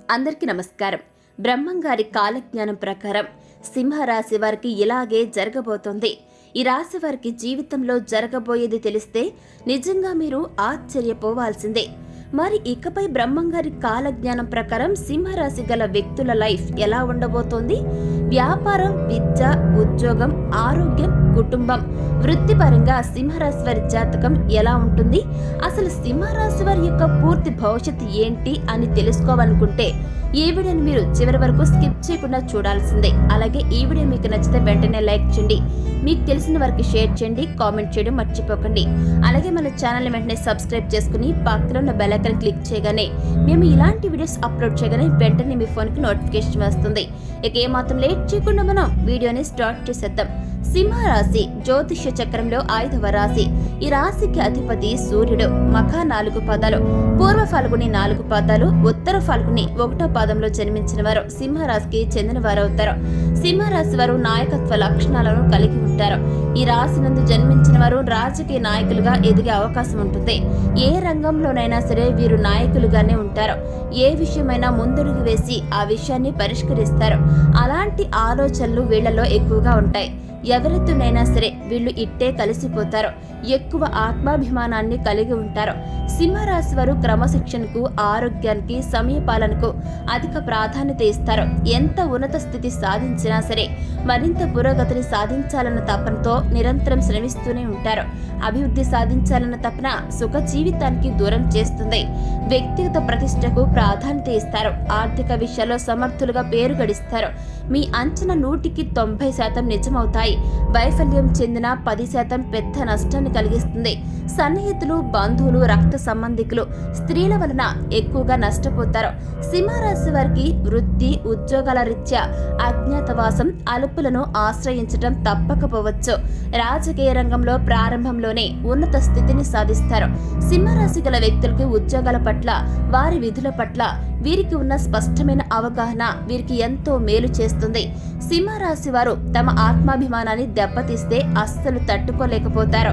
అందరికీ నమస్కారం. బ్రహ్మంగారి కాలజ్ఞానం ప్రకారం సింహరాశి వారికి ఇలాగే జరగబోతోంది. ఈ రాశి వారికి జీవితంలో జరగబోయేది తెలిస్తే నిజంగా మీరు ఆశ్చర్యపోవాల్సిందే. మరి ఇకపై బ్రహ్మంగారి కాలజ్ఞానం ప్రకారం సింహరాశి గల వ్యక్తుల లైఫ్ ఎలా ఉండబోతోంది? వ్యాపారం విద్య ఉద్యోగం ఆరోగ్యం కుటుంబం. వృత్తిపరంగా సింహరాశి వారి జాతకం ఎలా ఉంటుంది? అసలు సింహరాశి వారి యొక్క పూర్తి భవిష్యత్తు ఏంటి అని తెలుసుకోవాలనుకుంటే ఈ వీడియోని మీరు చివరి వరకు స్కిప్ చేయకుండా చూడాల్సిందే. అలాగే ఈ వీడియో మీకు నచ్చితే వెంటనే లైక్ చేయండి. మీకు తెలిసిన వారికి షేర్ చేయండి కామెంట్ చేయడం మర్చిపోకండి. అలాగే మన ఛానల్ వెంటనే సబ్స్క్రైబ్ చేసుకుని పక్కన ఉన్న బెల్ ఐకాన్ క్లిక్ చేయగానే మేము ఇలాంటి వీడియోస్ అప్లోడ్ చేయగానే వెంటనే మీ ఫోన్కి నోటిఫికేషన్ వస్తుంది. ఇక ఏమాత్రం లేట్ చేయకుండా మనం వీడియోని స్టార్ట్ చేసేద్దాం. సింహరాశి జ్యోతిష్య చక్రంలో ఐదవ రాశి. ఈ రాశికి అధిపతి సూర్యుడు. మఖ నాలుగు పదాలు. పూర్వ ఫాల్గుని నాలుగు పదాలు. ఉత్తర ఫాల్గుని ఒకటో పాదంలో జన్మించిన వారు సింహరాశికి చెందిన వారు అవుతారు సింహరాశి వారు నాయకత్వ లక్షణాలను కలిగి ఉంటారు. ఈ రాశి నందు జన్మించిన వారు రాజకీయ నాయకులుగా ఎదిగే అవకాశం ఉంటుంది. ఏ రంగంలోనైనా సరే వీరు నాయకులుగానే ఉంటారు. ఏ విషయమైనా ముందడుగు వేసి ఆ విషయాన్ని పరిష్కరిస్తారు. అలాంటి ఆలోచనలు వీళ్ళలో ఎక్కువగా ఉంటాయి. ఎవరితోనైనా సరే వీళ్ళు ఇట్టే కలిసిపోతారు. ఎక్కువ ఆత్మాభిమానాన్ని కలిగి ఉంటారు. సింహరాశి వారు క్రమశిక్షణకు ఆరోగ్యానికి సమయపాలనకు అధిక ప్రాధాన్యత ఇస్తారు. ఎంత ఉన్నత స్థితి సాధించినా సరే మరింత పురోగతిని సాధించాలన్న తపనతో నిరంతరం శ్రమిస్తూనే ఉంటారు. అభివృద్ధి సాధించాలన్న తపన సుఖ జీవితానికి దూరం చేస్తుంది. వ్యక్తిగత ప్రతిష్టకు ప్రాధాన్యత ఇస్తారు. ఆర్థిక విషయాల్లో సమర్థులుగా పేరు గడిస్తారు. మీ అంచనా నూటికి తొంభై శాతం నిజమవుతాయి. వైఫల్యం చెందిన పది శాతం పెద్ద నష్టాన్ని కలిగిస్తుంది. సన్నిహితులు బంధువులు రక్త సంబంధికులు స్త్రీల వలన ఎక్కువగా నష్టపోతారు. సింహరాశి వారికి వృత్తి ఉద్యోగాల రీత్యా అజ్ఞాతవాసం అలుపులను ఆశ్రయించడం తప్పకపోవచ్చు. రాజకీయ రంగంలో ప్రారంభంలోనే ఉన్నత స్థితిని సాధిస్తారు. సింహరాశి గల వ్యక్తులకి ఉద్యోగాల పట్ల వారి విధుల పట్ల వీరికి ఉన్న స్పష్టమైన అవగాహన వీరికి ఎంతో మేలు చేస్తుంది. సింహరాశి వారు తమ ఆత్మాభిమానాన్ని దెబ్బతీస్తే అస్సలు తట్టుకోలేకపోతారు.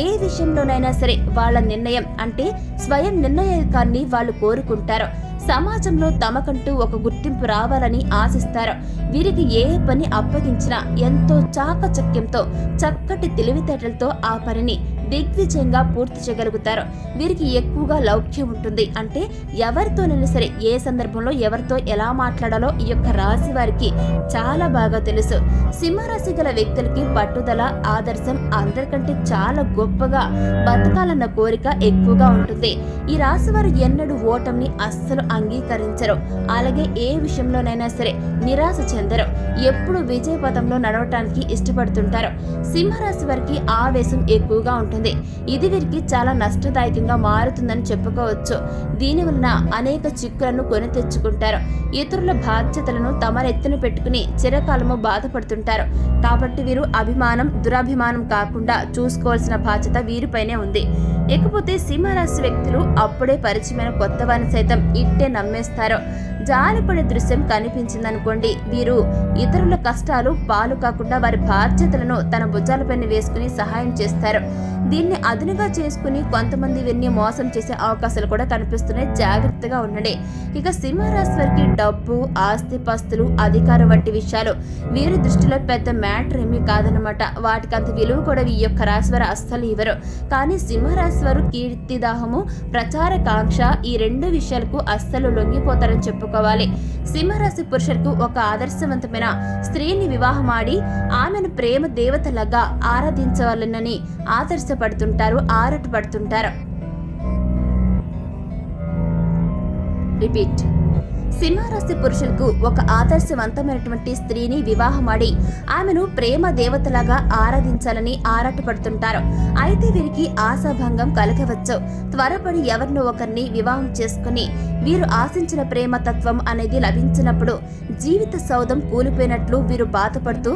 ఏ విషయంలోనైనా సరే వాళ్ళ నిర్ణయం అంటే స్వయం నిర్ణయకాన్ని వాళ్ళు కోరుకుంటారు. సమాజంలో తమకంటూ ఒక గుర్తింపు రావాలని ఆశిస్తారు. వీరికి ఏ పని అప్పగించినా ఎంతో చాకచక్యంతో చక్కటి తెలివితేటలతో ఆ పనిని దిగ్విజయంగా పూర్తి చేయగలుగుతారు. వీరికి ఎక్కువగా లౌక్యం ఉంటుంది. అంటే ఎవరితోనైనా సరే ఏ సందర్భంలో ఎవరితో ఎలా మాట్లాడాలో ఈ యొక్క రాశి వారికి చాలా బాగా తెలుసు. సింహరాశి గల వ్యక్తులకి పట్టుదల ఆదర్శం అందరికంటే చాలా గొప్పగా బతకాలన్న కోరిక ఎక్కువగా ఉంటుంది. ఈ రాశి వారు ఎన్నడూ ఓటమిని అస్సలు అంగీకరించరు. అలాగే ఏ విషయంలోనైనా సరే నిరాశ చెందరు. ఎప్పుడు విజయ పథంలో నడవటానికి ఇష్టపడుతుంటారు. సింహరాశి వారికి ఆవేశం ఎక్కువగా ఉంటుంది. ఇది వీరికి చాలా నష్టదాయకంగా మారుతుందని చెప్పుకోవచ్చు. దీని వలన అనేక చిక్కులను కొని తెచ్చుకుంటారు. ఇతరుల బాధ్యతలను తమ ఎత్తున పెట్టుకుని చిరకాలము బాధపడుతుంటారు. కాబట్టి వీరు అభిమానం దురాభిమానం కాకుండా చూసుకోవాల్సిన బాధ్యత వీరిపైనే ఉంది. ఇకపోతే సింహరాశి వ్యక్తులు అప్పుడే పరిచయమైన కొత్త వారిని సైతం ఇట్టే నమ్మేస్తారు. జాలిపడే దృశ్యం కనిపించిందనుకోండి. వీరు ఇతరుల కష్టాలు పాలు కాకుండా వారి బాధ్యతలను తన భుజాలపైన వేసుకుని సహాయం చేస్తారు. దీన్ని అదునుగా చేసుకుని కొంతమంది వీరిని మోసం చేసే అవకాశాలు కూడా కనిపిస్తున్నాయి. జాగ్రత్తగా ఉండండి. ఇక సింహరాశి వారికి డబ్బు ఆస్తి పస్తులు అధికారం వంటి విషయాలు. వీరి దృష్టిలో పెద్ద మ్యాటర్ ఏమీ కాదనమాట వాటికి అంత విలువ కూడా ఈ యొక్క రాశి వారు అస్సలు ఇవ్వరు. కానీ సింహరాశి వారు కీర్తిదాహము ప్రచారకాంక్ష ఈ రెండు విషయాలకు అస్సలు లొంగిపోతారని చెప్పుకో చెప్పుకోవాలి సింహరాశి పురుషులకు ఒక ఆదర్శవంతమైన స్త్రీని వివాహమాడి ఆమెను ప్రేమ దేవతలాగా ఆరాధించవాలనని ఆదర్శపడుతుంటారు ఆరటపడుతుంటారు. రిపీట్. సింహరాశి పురుషులకు ఒక ఆదర్శవంతమైనటువంటి స్త్రీని వివాహమాడి ఆమెను ప్రేమ దేవతలాగా ఆరాధించాలని ఆరాటపడుతుంటారు. అయితే వీరికి ఆశాభంగం కలగవచ్చు. త్వరపడి ఎవరినో ఒకరిని వివాహం చేసుకుని వీరు ఆశించిన ప్రేమ తత్వం అనేది లభించినప్పుడు జీవిత సౌధం కూలిపోయినట్లు వీరు బాధపడుతూ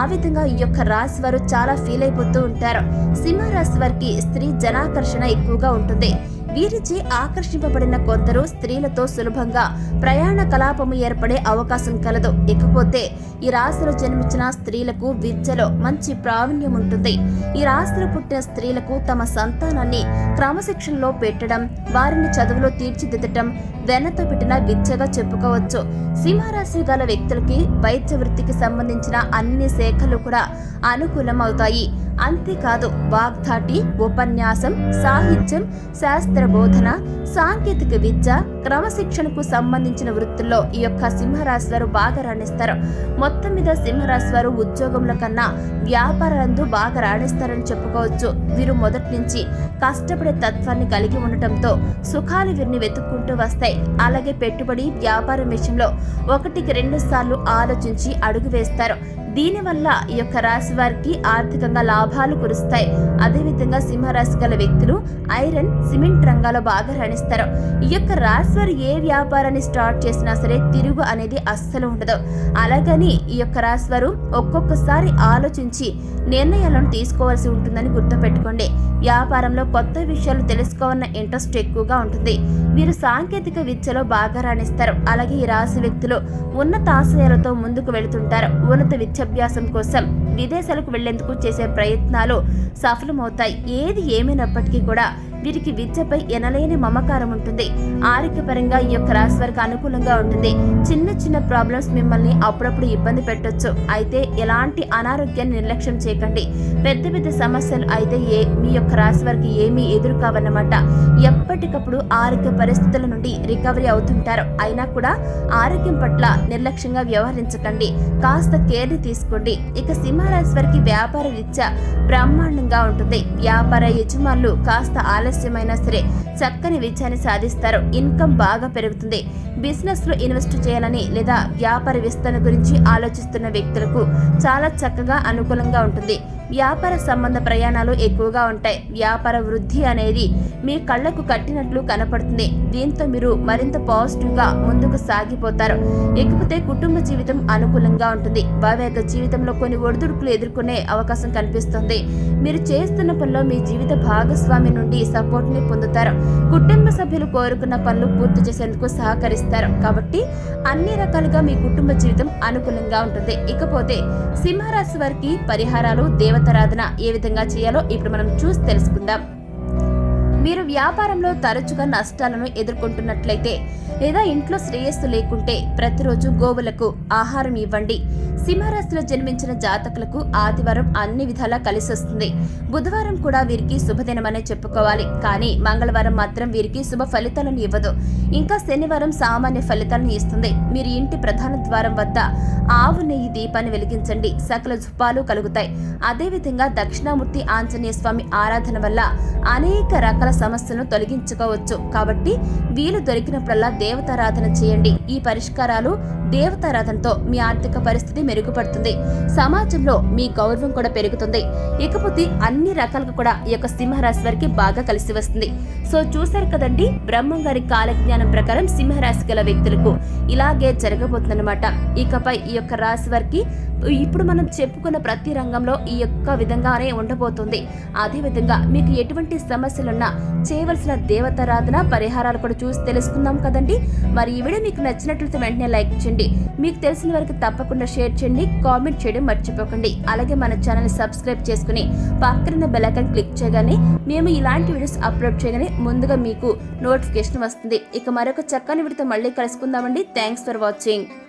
ఆ విధంగా ఈ యొక్క రాశి వారు చాలా ఫీల్ అయిపోతూ ఉంటారు. సింహరాశి వారికి స్త్రీ జనాకర్షణ ఎక్కువగా ఉంటుంది. వీరిచే ఆకర్షింపబడిన కొందరు స్త్రీలతో సులభంగా ప్రయాణ కలాపము ఏర్పడే అవకాశం కలదు. ఇకపోతే ఈ రాశిలో జన్మించిన స్త్రీలకు విద్యలో మంచి ప్రావీణ్యం ఉంటుంది. ఈ రాశిలో పుట్టిన స్త్రీలకు తమ సంతానాన్ని క్రమశిక్షణలో పెట్టడం వారిని చదువులో తీర్చిదిద్దటం వెన్నతో పెట్టిన విద్యగా చెప్పుకోవచ్చు. సింహరాశి గల వ్యక్తులకి వైద్య వృత్తికి సంబంధించిన అన్ని శాఖలు కూడా అనుకూలం అవుతాయి అంతేకాదు వాగ్ధాటి ఉపన్యాసం సాహిత్యం శాస్త్ర బోధన సాంకేతిక విద్య క్రమశిక్షణకు సంబంధించిన వృత్తుల్లో ఈ యొక్క సింహరాశి వారు బాగా రాణిస్తారు. మొత్తం మీద సింహరాశి వారు ఉద్యోగంలో కన్నా వ్యాపారాలందు బాగా రాణిస్తారని చెప్పుకోవచ్చు. వీరు మొదటి నుంచి కష్టపడే తత్వాన్ని కలిగి ఉండటంతో సుఖాలు వీరిని వెతుక్కుంటూ వస్తాయి. అలాగే పెట్టుబడి వ్యాపారం విషయంలో ఒకటికి రెండు సార్లు ఆలోచించి అడుగు వేస్తారు. దీనివల్ల ఈ యొక్క రాశి వారికి ఆర్థికంగా లాభాలు కురుస్తాయి. అదేవిధంగా సింహరాశి గల వ్యక్తులు ఐరన్ సిమెంట్ రంగాల్లో బాగా రాణిస్తారు. ఈ యొక్క రాశి వారు ఏ వ్యాపారాన్ని స్టార్ట్ చేసినా సరే తిరుగు అనేది అస్సలు ఉండదు. అలాగని ఈ యొక్క రాశి వారు ఒక్కొక్కసారి ఆలోచించి నిర్ణయాలను తీసుకోవాల్సి ఉంటుందని గుర్తుపెట్టుకోండి. వ్యాపారంలో కొత్త విషయాలు తెలుసుకోవాలన్న ఇంట్రెస్ట్ ఎక్కువగా ఉంటుంది. వీరు సాంకేతిక విద్యలో బాగా రాణిస్తారు. అలాగే ఈ రాశి వ్యక్తులు ఉన్నత ఆశయాలతో ముందుకు వెళుతుంటారు. ఉన్నత విద్య విద్యాభ్యాసం కోసం విదేశాలకు వెళ్ళేందుకు చేసే ప్రయత్నాలు సఫలమవుతాయి. ఏది ఏమైనప్పటికీ కూడా వీరికి విద్యపై ఎనలేని మమకారం ఉంటుంది. ఆరోగ్యపరంగా ఈ యొక్క రాశి వారికి అనుకూలంగా ఉంటుంది. చిన్న చిన్న ప్రాబ్లమ్స్ మిమ్మల్ని అప్పుడప్పుడు ఇబ్బంది పెట్టొచ్చు. అయితే ఎలాంటి అనారోగ్యాన్ని నిర్లక్ష్యం చేయకండి. పెద్ద పెద్ద సమస్యలు అయితే ఏ మీ యొక్క రాశి వారికి ఏమీ ఎదురు కావన్నమాట ఎప్పటికప్పుడు ఆరోగ్య పరిస్థితుల నుండి రికవరీ అవుతుంటారు. అయినా కూడా ఆరోగ్యం పట్ల నిర్లక్ష్యంగా వ్యవహరించకండి. కాస్త కేర్ని తీసుకోండి. ఇక సింహరాశి వారికి వ్యాపార రీత్యా బ్రహ్మాండంగా ఉంటుంది. వ్యాపార యజమానులు కాస్త ఆలస్యమైనా సరే చక్కని విజయాన్ని సాధిస్తారు. ఇన్కమ్ బాగా పెరుగుతుంది. బిజినెస్లో ఇన్వెస్ట్ చేయాలని లేదా వ్యాపార విస్తరణ గురించి ఆలోచిస్తున్న వ్యక్తులకు చాలా చక్కగా అనుకూలంగా ఉంటుంది. వ్యాపార సంబంధ ప్రయాణాలు ఎక్కువగా ఉంటాయి. వ్యాపార వృద్ధి అనేది మీ కళ్ళకు కట్టినట్లు కనపడుతుంది. దీంతో మీరు మరింత పాజిటివ్గా ముందుకు సాగిపోతారు. ఇకపోతే కుటుంబ జీవితం అనుకూలంగా ఉంటుంది. వారి జీవితంలో కొన్ని ఒడిదుడుకులు ఎదుర్కొనే అవకాశం కనిపిస్తుంది. మీరు చేస్తున్న పనిలో మీ జీవిత భాగస్వామి నుండి సపోర్ట్ని పొందుతారు. కుటుంబ సభ్యులు కోరుకున్న పనులు పూర్తి చేసేందుకు సహకరిస్తారు. కాబట్టి అన్ని రకాలుగా మీ కుటుంబ జీవితం అనుకూలంగా ఉంటుంది. ఇకపోతే సింహరాశి వారికి పరిహారాలు దేవ దేవతారాధన ఏ విధంగా చేయాలో ఇప్పుడు మనం చూసి తెలుసుకుందాం. మీరు వ్యాపారంలో తరచుగా నష్టాలను ఎదుర్కొంటున్నట్లయితే లేదా ఇంట్లో శ్రేయస్సు లేకుంటే ప్రతిరోజు గోవులకు ఆహారం ఇవ్వండి. సింహరాశిలో జన్మించిన జాతకులకు ఆదివారం అన్ని విధాలా కలిసి వస్తుంది. బుధవారం కూడా వీరికి శుభదినమనే చెప్పుకోవాలి. కానీ మంగళవారం మాత్రం వీరికి శుభ ఫలితాలను ఇవ్వదు. ఇంకా శనివారం సామాన్య ఫలితాలను ఇస్తుంది. మీరు ఇంటి ప్రధాన ద్వారం వద్ద ఆవు నెయ్యి దీపాన్ని వెలిగించండి. సకల జుపాలు కలుగుతాయి. అదేవిధంగా దక్షిణామూర్తి ఆంజనేయ స్వామి ఆరాధన వల్ల అనేక రకాల సమస్యలను తొలగించుకోవచ్చు. కాబట్టి వీలు దొరికినప్పుడల్లా దేవతారాధన చేయండి. ఈ పరిష్కారాలు దేవతారాధనతో మీ ఆర్థిక పరిస్థితి మెరుగుపడుతుంది. సమాజంలో మీ గౌరవం కూడా పెరుగుతుంది. ఇకపోతే అన్ని రకాలుగా కూడా ఈ యొక్క సింహరాశి వారికి బాగా కలిసి వస్తుంది. సో చూశారు కదండి? బ్రహ్మం గారి కాలజ్ఞానం ప్రకారం సింహరాశి గల వ్యక్తులకు ఇలాగే జరగబోతుందన్నమాట. ఇకపై ఈ యొక్క రాశి వారికి ఇప్పుడు మనం చెప్పుకున్న ప్రతి రంగంలో ఈ యొక్క విధంగానే ఉండబోతుంది. అదేవిధంగా మీకు ఎటువంటి సమస్యలున్నా చేయవలసిన దేవతారాధన పరిహారాలు కూడా చూసి తెలుసుకుందాం కదండి. మరి ఈ వీడియో మీకు నచ్చినట్లయితే వెంటనే లైక్ చేయండి. మీకు తెలిసిన వరకు తప్పకుండా షేర్ చేయండి. కామెంట్ చేయడం మర్చిపోకండి. అలాగే మన ఛానల్ సబ్స్క్రైబ్ చేసుకుని పక్కన బెల్ క్లిక్ చేయగానే మేము ఇలాంటి వీడియోస్ అప్లోడ్ చేయగానే ముందుగా మీకు నోటిఫికేషన్ వస్తుంది. ఇక మరొక చక్కని వీడితో మళ్ళీ కలుసుకుందామండి. Thanks for watching.